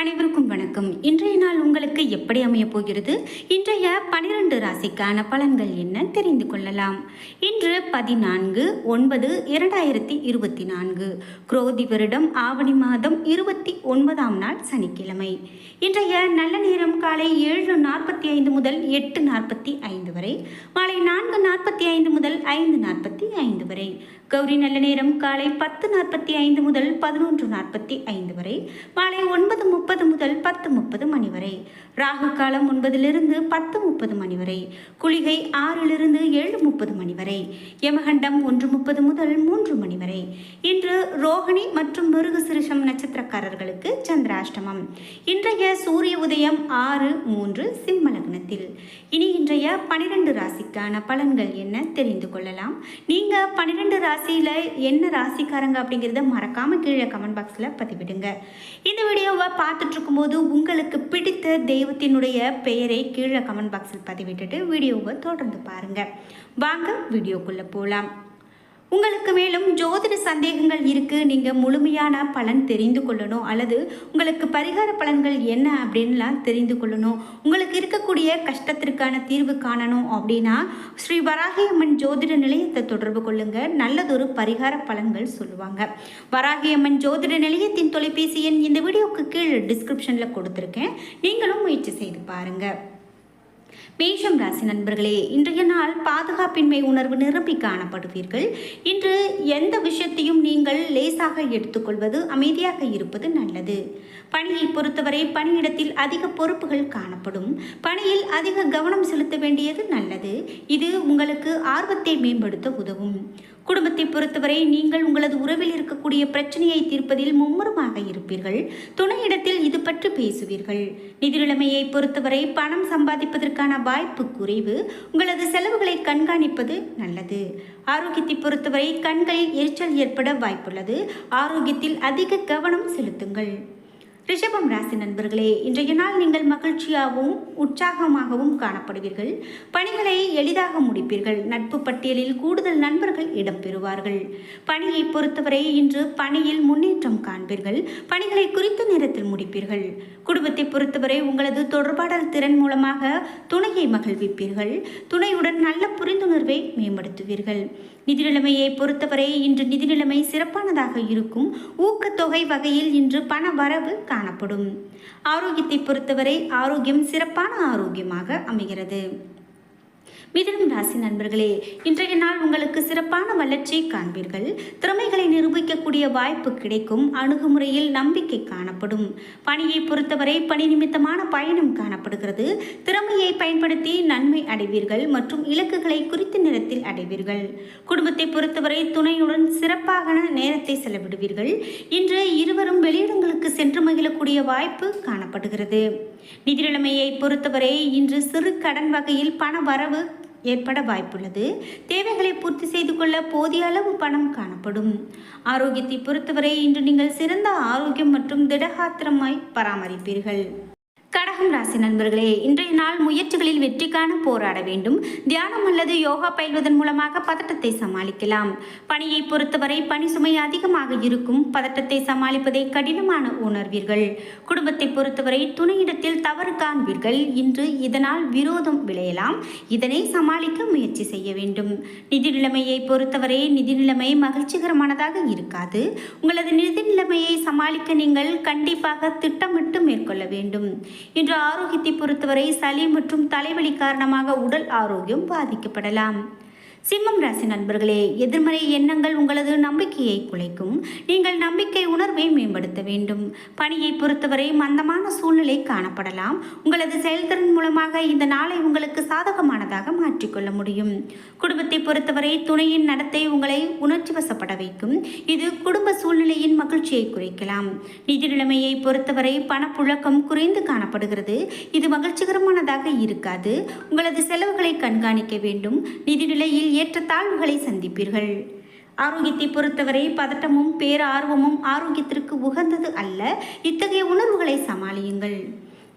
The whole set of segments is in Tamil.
அனைவருக்கும் வணக்கம். இன்றைய நாள் உங்களுக்கு எப்படி அமைய போகிறது? இன்றைய பனிரெண்டு ராசிக்கான பலன்கள் என்ன தெரிந்து கொள்ளலாம். இன்று பதினான்கு ஒன்பது இரண்டாயிரத்தி இருபத்தி நான்கு. குரோதி வருடம் ஆவணி மாதம் இருபத்தி ஒன்பதாம் நாள் சனிக்கிழமை. இன்றைய நல்ல நேரம் காலை ஏழு நாற்பத்தி ஐந்து முதல் எட்டு நாற்பத்தி ஐந்து வரை மாலை நான்கு நாற்பத்தி ஐந்து முதல் ஐந்து நாற்பத்தி ஐந்து வரை. கௌரி நல்ல நேரம். காலை பத்து நாற்பத்தி ஐந்து முதல் பதினொன்று நாற்பத்தி ஐந்து வரை. மாலை ஒன்பது முப்பது முதல் பத்து முப்பது மணி வரை. ராகு காலம் ஒன்பதிலிருந்து பத்து முப்பது மணி வரை. குளிகை ஆறிலிருந்து ஏழு முப்பது மணி வரை. யமகண்டம் ஒன்று முப்பது முதல் மூன்று மணி வரை. இன்று ரோகிணி மற்றும் மிருகசிருஷம் நட்சத்திரக்காரர்களுக்கு சந்திராஷ்டமம். இன்றைய சூரிய உதயம் ஆறு மூன்று சிம்ம லக்னத்தில். இனி இன்றைய பனிரெண்டு ராசிக்கான பலன்கள் என்ன தெரிந்து கொள்ளலாம். நீங்க ராசி ராசியில் என்ன ராசிக்காரங்க அப்படிங்கிறத மறக்காம கீழே கமெண்ட் பாக்ஸில் பதிவிடுங்க. இந்த வீடியோவை பார்த்துட்டு இருக்கும்போது உங்களுக்கு பிடித்த தெய்வத்தினுடைய பெயரை கீழே கமெண்ட் பாக்ஸில் பதிவிட்டுட்டு வீடியோவை தொடர்ந்து பாருங்க. வாங்க வீடியோக்குள்ளே போகலாம் உங்களுக்கு மேலும் ஜோதிட சந்தேகங்கள் இருக்குது நீங்கள் முழுமையான பலன் தெரிந்து கொள்ளணும். அல்லது உங்களுக்கு பரிகார பலன்கள் என்ன அப்படின்லாம் தெரிந்து கொள்ளணும். உங்களுக்கு இருக்கக்கூடிய கஷ்டத்திற்கான தீர்வு காணணும் அப்படின்னா ஸ்ரீ வராகி அம்மன் ஜோதிட நிலையத்தை தொடர்பு கொள்ளுங்கள் நல்லதொரு பரிகார பலன்கள் சொல்லுவாங்க. வராகி அம்மன் ஜோதிட நிலையத்தின் தொலைபேசி எண் இந்த வீடியோக்கு கீழே டிஸ்கிரிப்ஷனில் கொடுத்துருக்கேன். நீங்களும் முயற்சி செய்து பாருங்கள் மேஷம் ராசி நண்பர்களே இன்றைய நாள் பாதுகாப்பின்மை உணர்வு நிரம்பி காணப்படுவீர்கள். இன்று எந்த விஷயத்தையும் நீங்கள் லேசாக எடுத்துக்கொள்வது அமைதியாக இருப்பது நல்லது. பணியை பொறுத்தவரை பணியிடத்தில் அதிக பொறுப்புகள் காணப்படும். பணியில் அதிக கவனம் செலுத்த வேண்டியது நல்லது. இது உங்களுக்கு ஆர்வத்தை மேம்படுத்த உதவும். குடும்பத்தை பொறுத்தவரை நீங்கள் உங்களது உறவில் இருக்கக்கூடிய பிரச்சனையை தீர்ப்பதில் மும்முரமாக இருப்பீர்கள். துணையிடத்தில் இது பற்றி பேசுவீர்கள். நிதி நிலைமையை பொறுத்தவரை பணம் சம்பாதிப்பதற்கான வாய்ப்பு குறைவு உங்களது செலவுகளை கண்காணிப்பது நல்லது. ஆரோக்கியத்தை பொறுத்தவரை கண்களில் எரிச்சல் ஏற்பட வாய்ப்புள்ளது. ஆரோக்கியத்தில் அதிக கவனம் செலுத்துங்கள். ரிஷபம் ராசி நண்பர்களே இன்றைய நாள் நீங்கள் மகிழ்ச்சியாகவும் உற்சாகமாகவும் காணப்படுவீர்கள். பணிகளை எளிதாக முடிப்பீர்கள். நட்பு பட்டியலில் கூடுதல் நண்பர்கள் இடம்பெறுவார்கள். பணியை பொறுத்தவரை இன்று பணியில் முன்னேற்றம் காண்பீர்கள். பணிகளை குறித்த நேரத்தில் முடிப்பீர்கள். குடும்பத்தை பொறுத்தவரை உங்களது தொடர்பாடல் திறன் மூலமாக துணையை மகிழ்விப்பீர்கள். துணையுடன் நல்ல புரிந்துணர்வை மேம்படுத்துவீர்கள். நிதி நிலைமையை பொறுத்தவரை இன்று நிதி நிலைமை சிறப்பானதாக இருக்கும். ஊக்கத்தொகை வகையில் இன்று பண வரவு காணப்படும். ஆரோக்கியத்தை பொறுத்தவரை ஆரோக்கியம் சிறப்பான ஆரோக்கியமாக அமைகிறது. மிதனம் ராசி நண்பர்களே இன்றைய நாள் உங்களுக்கு சிறப்பான வளர்ச்சியை காண்பீர்கள். திறமைகளை நிரூபிக்கக்கூடிய வாய்ப்பு கிடைக்கும். அணுகுமுறையில் நம்பிக்கை காணப்படும். பணியை பொறுத்தவரை பணி நிமித்தமான பயணம் காணப்படுகிறது. திறமையை பயன்படுத்தி நன்மை அடைவீர்கள் மற்றும் இலக்குகளை குறித்த நேரத்தில் அடைவீர்கள். குடும்பத்தை பொறுத்தவரை துணையுடன் சிறப்பாக நேரத்தை செலவிடுவீர்கள். இன்று இருவரும் வெளியிடங்களுக்கு சென்று மகிழக்கூடிய வாய்ப்பு காணப்படுகிறது. நிதி நிலைமையை பொறுத்தவரை இன்று சிறு கடன் வகையில் பண வரவு ஏற்பட வாய்ப்புள்ளது. தேவைகளை பூர்த்தி செய்து கொள்ள போதிய அளவு பணம் காணப்படும். ஆரோக்கியத்தை பொறுத்தவரை இன்று நீங்கள் சிறந்த ஆரோக்கியம் மற்றும் திடகாத்திரமாய் பராமரிப்பீர்கள். கடகம் ராசி நண்பர்களே இன்றைய நாள் முயற்சிகளில் வெற்றி காண போராட வேண்டும். தியானம் அல்லது யோகா பயில்வதன் மூலமாக பதட்டத்தை சமாளிக்கலாம். பணியை பொறுத்தவரை பணி சுமை அதிகமாக இருக்கும். பதட்டத்தை சமாளிப்பதை கடினமான உணர்வீர்கள். குடும்பத்தை பொறுத்தவரை துணையிடத்தில் தவறு காண்பீர்கள். இன்று இதனால் விரோதம் விளையலாம். இதனை சமாளிக்க முயற்சி செய்ய வேண்டும். நிதி நிலைமையை பொறுத்தவரை நிதி நிலைமை மகிழ்ச்சிகரமானதாக இருக்காது. உங்களது நிதி நிலைமையை சமாளிக்க நீங்கள் கண்டிப்பாக திட்டமிட்டு மேற்கொள்ள வேண்டும். இன்று ஆரோக்கியத்தை பொறுத்தவரை சளி மற்றும் தலைவலி காரணமாக உடல் ஆரோக்கியம் பாதிக்கப்படலாம். சிம்மம் ராசி நண்பர்களே எதிர்மறை எண்ணங்கள் உங்களது நம்பிக்கையை குலைக்கும். நீங்கள் நம்பிக்கை உணர்வை மேம்படுத்த வேண்டும். பணியை பொறுத்தவரை மந்தமான சூழ்நிலை காணப்படலாம். உங்களது செயல்திறன் மூலமாக இந்த நாளை உங்களுக்கு சாதகமானதாக மாற்றிக்கொள்ள முடியும். குடும்பத்தை பொறுத்தவரை துணையின் நடத்தை உங்களை உணர்ச்சி வசப்பட வைக்கும். இது குடும்ப சூழ்நிலையின் மகிழ்ச்சியை குறைக்கலாம். நிதி நிலைமையை பொறுத்தவரை பணப்புழக்கம் குறைந்து காணப்படுகிறது. இது மகிழ்ச்சிகரமானதாக இருக்காது. உங்களது செலவுகளை கண்காணிக்க வேண்டும். நிதி நிலையில் ஏற்றத்தாழ்வுகளை சந்திப்பீர்கள். ஆரோக்கியத்தை பொறுத்தவரை பதட்டமும் பேரார்வமும் ஆரோக்கியத்திற்கு உகந்தது அல்ல. இத்தகைய உணர்வுகளை சமாளியுங்கள்.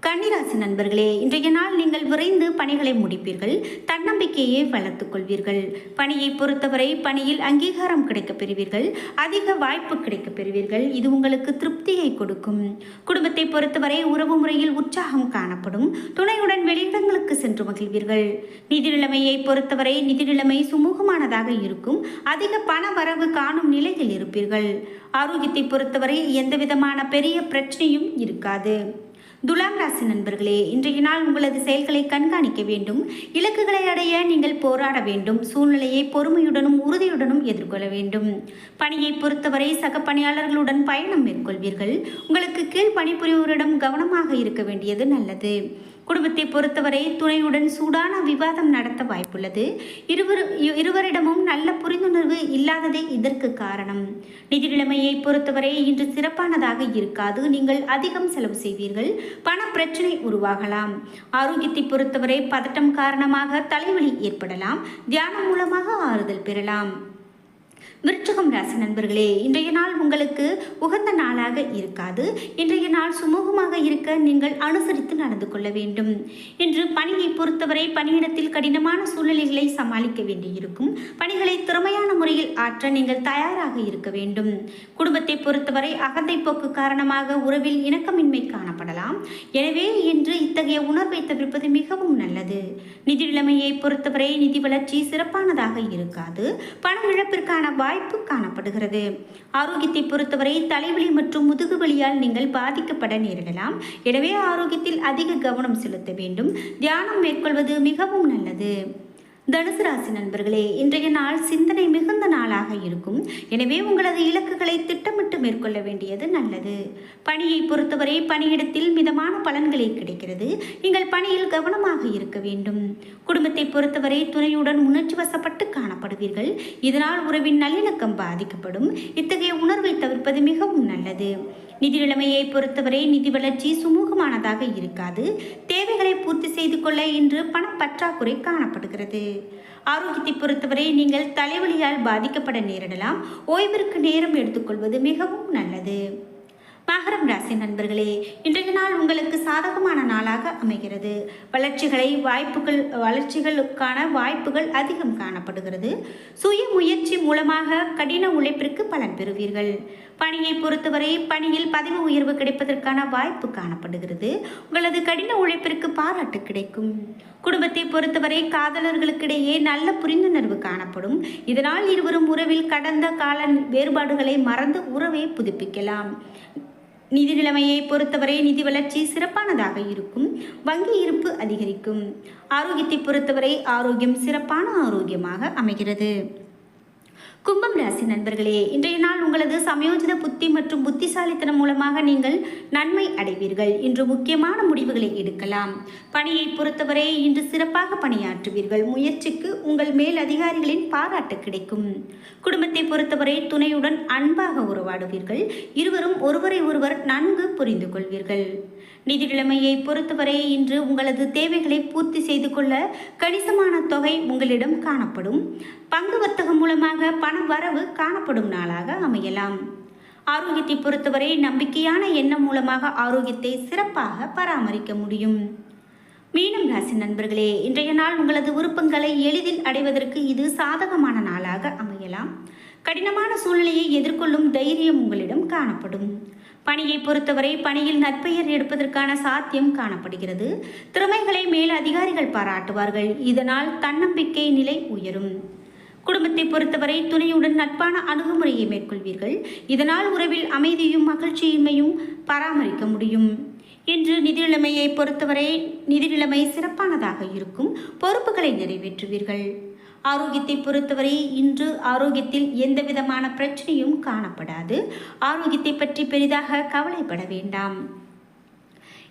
கன்னிராசி நண்பர்களே இன்றைய நாள் நீங்கள் விரைந்து பணிகளை முடிப்பீர்கள் தன்னம்பிக்கையை வளர்த்துக் கொள்வீர்கள். பணியை பொறுத்தவரை பணியில் அங்கீகாரம் கிடைக்கப் பெறுவீர்கள் அதிக வாய்ப்பு கிடைக்கப் பெறுவீர்கள் இது உங்களுக்கு திருப்தியை கொடுக்கும். குடும்பத்தை பொறுத்தவரை உறவு முறையில் உற்சாகம் காணப்படும் துணையுடன் வெளியிடங்களுக்கு சென்று மகிழ்வீர்கள். நிதி நிலைமையை பொறுத்தவரை நிதி நிலைமை சுமூகமானதாக இருக்கும் அதிக பண வரவு காணும் நிலையில் இருப்பீர்கள். ஆரோக்கியத்தை பொறுத்தவரை எந்தவிதமான பெரிய பிரச்சனையும் இருக்காது. துலாம் ராசி நண்பர்களே இன்றைய நாள் உங்களது செயல்களை கண்காணிக்க வேண்டும். இலக்குகளை அடைய நீங்கள் போராட வேண்டும். சூழ்நிலையை பொறுமையுடனும் உறுதியுடனும் எதிர்கொள்ள வேண்டும். பணியை பொறுத்தவரை சக பணியாளர்களுடன் பயணம் மேற்கொள்வீர்கள். உங்களுக்கு கீழ் பணிபுரிவோரிடம் கவனமாக இருக்க வேண்டியது நல்லது. குடும்பத்தை பொறுத்தவரை துணையுடன் சூடான விவாதம் நடத்த வாய்ப்புள்ளது. இருவர் இருவரிடமும் நல்ல புரிந்துணர்வு இல்லாததே இதற்கு காரணம். நிதி நிலைமையை பொறுத்தவரை இன்று சிறப்பானதாக இருக்காது. நீங்கள் அதிகம் செலவு செய்வீர்கள். பண பிரச்சனை உருவாகலாம். ஆரோக்கியத்தை பொறுத்தவரை பதட்டம் காரணமாக தலைவலி ஏற்படலாம். தியானம் மூலமாக ஆறுதல் பெறலாம். விருச்சகம் ராசி நண்பர்களே இன்றைய நாள் உங்களுக்கு உகந்த நாளாக இருக்காது. இன்றைய நாள் சுமூகமாக இருக்க நீங்கள் அனுசரித்து நடந்து கொள்ள வேண்டும். இன்று பணியை பொறுத்தவரை பணியிடத்தில் கடினமான சூழ்நிலைகளை சமாளிக்க வேண்டியிருக்கும். பணிகளை திறமையான முறையில் ஆற்ற நீங்கள் தயாராக இருக்க வேண்டும். குடும்பத்தை பொறுத்தவரை அகந்தை போக்கு காரணமாக உறவில் இணக்கமின்மை காணப்படலாம். எனவே இன்று இத்தகைய உணர்வை தவிர்ப்பது மிகவும் நல்லது. நிதி நிலைமையை பொறுத்தவரை நிதி வளர்ச்சி சிறப்பானதாக இருக்காது. பண இழப்பிற்கான வாய்ப்பு காணப்படுகிறது. ஆரோக்கியத்தை பொறுத்தவரை தலைவலி மற்றும் முதுகு வலியால் நீங்கள் பாதிக்கப்பட நேரிடலாம். எனவே ஆரோக்கியத்தில் அதிக கவனம் செலுத்த வேண்டும். தியானம் மேற்கொள்வது மிகவும் நல்லது. தனுசு ராசி நண்பர்களே இன்றைய நாள் சிந்தனை மிகுந்த நாளாக இருக்கும். எனவே உங்களது இலக்குகளை திட்டமிட்டு மேற்கொள்ள வேண்டியது நல்லது. பணியை பொறுத்தவரை பணியிடத்தில் மிதமான பலன்களை கிடைக்கிறது. நீங்கள் பணியில் கவனமாக இருக்க வேண்டும். குடும்பத்தை பொறுத்தவரை துணையுடன் உணர்ச்சி வசப்பட்டு காணப்படுவீர்கள். இதனால் உறவின் நல்லிணக்கம் பாதிக்கப்படும். இத்தகைய உணர்வை தவிர்ப்பது மிகவும் நல்லது. நிதி நிலைமையை பொறுத்தவரை நிதி வளர்ச்சி சுமூகமானதாக இருக்காது. தேவைகளை பூர்த்தி செய்து கொள்ள இன்று பணப்பற்றாக்குறை காணப்படுகிறது. ஆரோக்கியத்தை பொறுத்தவரை நீங்கள் தலைவலியால் பாதிக்கப்பட நேரிடலாம். ஓய்விற்கு நேரம் எடுத்துக்கொள்வது மிகவும் நல்லது. மகரம் ராசி நண்பர்களே இன்றைய நாள் உங்களுக்கு சாதகமான நாளாக அமைகிறது. வளர்ச்சிகளை வாய்ப்புகள் வளர்ச்சிகளுக்கான வாய்ப்புகள் அதிகம் காணப்படுகிறது. சுய முயற்சி மூலமாக கடின உழைப்பிற்கு பலன் பெறுவீர்கள். பணியை பொறுத்தவரை பணியில் பதவி உயர்வு கிடைப்பதற்கான வாய்ப்பு காணப்படுகிறது. உங்களது கடின உழைப்பிற்கு பாராட்டு கிடைக்கும். குடும்பத்தை பொறுத்தவரை காதலர்களுக்கிடையே நல்ல புரிந்துணர்வு காணப்படும். இதனால் இருவரும் உறவில் கடந்த கால வேறுபாடுகளை மறந்து உறவை புதுப்பிக்கலாம். நிதி நிலைமையை பொறுத்தவரை நிதி வளர்ச்சி சிறப்பானதாக இருக்கும். வங்கி இருப்பு அதிகரிக்கும். ஆரோக்கியத்தை பொறுத்தவரை ஆரோக்கியம் சிறப்பான ஆரோக்கியமாக அமைகிறது. கும்பம் ராசி நண்பர்களே இன்றைய நாள் உங்களது சமயோஜித புத்தி மற்றும் புத்திசாலித்தனம் மூலமாக நீங்கள் நன்மை அடைவீர்கள். இன்று முக்கியமான முடிவுகளை எடுக்கலாம். பணியை பொறுத்தவரை இன்று சிறப்பாக பணியாற்றுவீர்கள். முயற்சிக்கு உங்கள் மேல் அதிகாரிகளின் பாராட்டு கிடைக்கும். குடும்பத்தை பொறுத்தவரை துணையுடன் அன்பாக உறவாடுவீர்கள். இருவரும் ஒருவரை ஒருவர் நன்கு புரிந்து கொள்வீர்கள் நிதி நிலைமையை பொறுத்தவரை இன்று உங்களது தேவைகளை பூர்த்தி செய்து கொள்ள கணிசமான தொகை உங்களிடம் காணப்படும். பங்கு வர்த்தகம் மூலமாக பண வரவு காணப்படும் நாளாக அமையலாம். ஆரோக்கியத்தை பொறுத்தவரை நம்பிக்கையான எண்ணம் மூலமாக ஆரோக்கியத்தை சிறப்பாக பராமரிக்க முடியும். மீனம் ராசி நண்பர்களே இன்றைய நாள் உங்களது விருப்பங்களை எளிதில் அடைவதற்கு இது சாதகமான நாளாக அமையலாம். கடினமான சூழ்நிலையை எதிர்கொள்ளும் தைரியம் உங்களிடம் காணப்படும். பணியை பொறுத்தவரை பணியில் நற்பெயர் எடுப்பதற்கான சாத்தியம் காணப்படுகிறது. திறமைகளை மேல் அதிகாரிகள் பாராட்டுவார்கள். இதனால் தன்னம்பிக்கை நிலை உயரும். குடும்பத்தை பொறுத்தவரை துணையுடன் நட்பான அணுகுமுறையை மேற்கொள்வீர்கள். இதனால் உறவில் அமைதியும் மகிழ்ச்சியின்மையும் பராமரிக்க முடியும். இன்று நிதி நிலைமையை பொறுத்தவரை நிதி நிலைமை சிறப்பானதாக இருக்கும். பொறுப்புகளை நிறைவேற்றுவீர்கள். ஆரோக்கியத்தை பொறுத்தவரை இன்று ஆரோக்கியத்தில் எந்த விதமான பிரச்சனையும் காணப்படாது. ஆரோக்கியத்தை பற்றி பெரிதாக கவலைப்பட வேண்டாம்.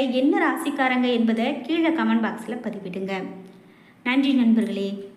நீங்கள் என்ன ராசிக்காரங்க என்பதை கீழே கமெண்ட் பாக்ஸில் பதிவிடுங்க. நன்றி நண்பர்களே.